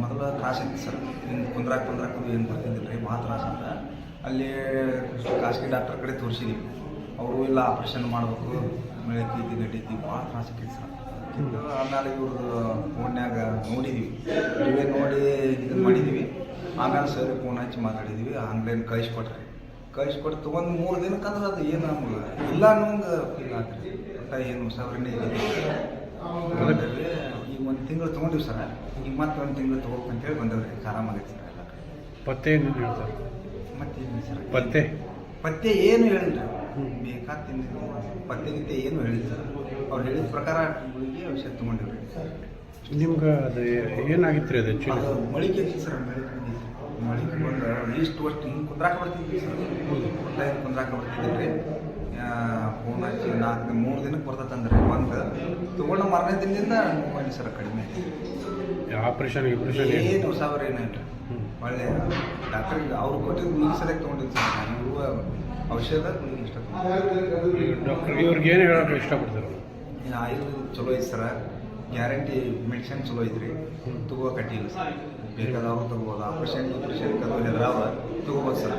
ಮೊದಲ ತ್ರಾಸ ಇತ್ತು ಸರ್ ಹಿಂಗೆ ಕುಂದ್ರಾಕ್ ಏನು ಬರ್ತಿದ್ದಿಲ್ಲ ರೀ ಭಾಳ ತ್ರಾಸ ಅಂತ ಅಲ್ಲಿ ಖಾಸಗಿ ಡಾಕ್ಟರ್ ಕಡೆ ತೋರಿಸಿದ್ವಿ ಅವರು ಇಲ್ಲ ಆಪ್ರೇಷನ್ ಮಾಡಬೇಕು ಆಮೇಲೆ ಕೀತಿ ನಡೀತಿ ಭಾಳ ತ್ರಾಸ ಇತ್ತು ಸರ್ ಇದು ಆಮೇಲೆ ಇವ್ರದ್ದು ಫೋನ್ಯಾಗ ನೋಡಿದ್ವಿ ಇವೇ ನೋಡಿ ಇದನ್ನು ಮಾಡಿದ್ವಿ ಆಮೇಲೆ ಸರ್ ಫೋನ್ ಹಚ್ಚಿ ಮಾತಾಡಿದ್ವಿ ಆನ್ಲೈನ್ ಕಳಿಸ್ಕೊಟ್ರಿ ಕಳಿಸ್ಕೊಟ್ಟು ತೊಗೊಂಡು ಮೂರು ದಿನಕ್ಕಂದ್ರೆ ಅದು ಏನು ನಮ್ಗೆ ಇಲ್ಲ ಅನ್ನೋಂಗೆ ಫೀಲ್ ಆಗ್ತದೆ ಒಟ್ಟ ಏನು ಸಾವಿರನೇ ಈಗ ಒಂದು ತಿಂಗಳು ತೊಗೊಂಡಿವಿ ಸರ್. ಈಗ ಮತ್ತೆ ಒಂದು ತಿಂಗಳು ಅಂತ ಹೇಳಿ ಬಂದವ್ರಿ ಆರಾಮಾಗೈತೆ ಸರ್ ಎಲ್ಲ ಕಡೆ. ಪತ್ತೆ ಏನು ಹೇಳ್ತಾರೆ? ಮತ್ತೇನು ಸರ್. ಪತ್ತೆ? ಪತ್ತೆ ಏನು ಹೇಳಿಲ್ಲ. ಬೇಕಾದ ತಿಂದಿದ್ದು ಪತ್ತೆ ಗಿತ್ತೆ ಏನು ಹೇಳಿಲ್ಲ ಸರ್. ಅವ್ರು ಹೇಳಿದ ಪ್ರಕಾರ ಗುಳಿಗೆ ಔಷಧ ತೊಗೊಂಡಿವ್ರಿ. ನಿಮ್ಗೆ ಅದು ಏನಾಗಿತ್ತು ರೀ ಅದು ಅದು ಆ್ಯಕ್ಚುಲಿ ಮಳಿಗೆ ಐತಿ ಸರ್ ಮಳಿಗೆ ಮಳಿಗೆ ಬಂದು ಇಷ್ಟು ವರ್ಷ ಹಿಂಗೆ ಕುಂದ್ರಾಕ ಬರ್ತಿದ್ವಿ ಸರ್. ಕುಂದ್ರಾಕ ಬರ್ತಿದ್ದೀವಿ ರೀ. ಫೋನ್ ಹಚ್ಚಿ ನಾಲ್ಕು ಮೂರು ದಿನಕ್ಕೆ ಬರ್ತದಂದ್ರೆ ಒಂದು ತೊಗೊಂಡು ಮಾರನೇ ದಿನದಿಂದ ನೋಡಿ ಸರ್ ಕಡಿಮೆ. ಆಪ್ರೇಷನ್ ಗಿಪ್ರೇಷನ್ ಏನು? ಸಾವಿರ ಹ್ಮ್. ಒಳ್ಳೆ ಡಾಕ್ಟರ್ ಅವ್ರು ಕೊಟ್ಟಿದ್ದು ಗುಳಿಗೆ ಸಲಕ್ಕೆ ತೊಗೊಂಡಿದ್ದು ಸರ್. ಇವರು ಔಷಧ ಗುಳಿಗೆ ಇಷ್ಟ ಡಾಕ್ಟರ್ ಇವ್ರಿಗೆ ಏನು ಹೇಳೋಕೆ ಇಷ್ಟಪಡ್ತಾರೆ ಏನು ಆಯುರ್ವೇದ ಚಲೋ ಐತೆ ಸರ. ಗ್ಯಾರಂಟಿ ಮೆಡಿಸಿನ್ ಚಲೋ ಐತ್ರಿ. ತಗೋ ಕಟ್ಟಿಲ್ಲ ಸರ್. ಬೇಕಾದವ್ರು ತಗೋಬೋದು. ಆಪ್ರೇಷನ್ ಆಪ್ರೇಷನ್ ಕದೋ ಹೆದರಾವ ತಗೋಬೋದು ಸರ್.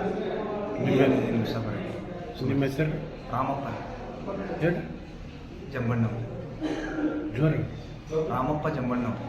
ಏನು ಬರೀ ನಿಮ್ಮ ಹೆಸರು ರಾಮಪ್ಪ ಹೇಳಿ ಜಂಬಣ್ಣವ್ರು ಜೋರ ರಾಮಪ್ಪ ಜಂಬಣ್ಣವ್ರು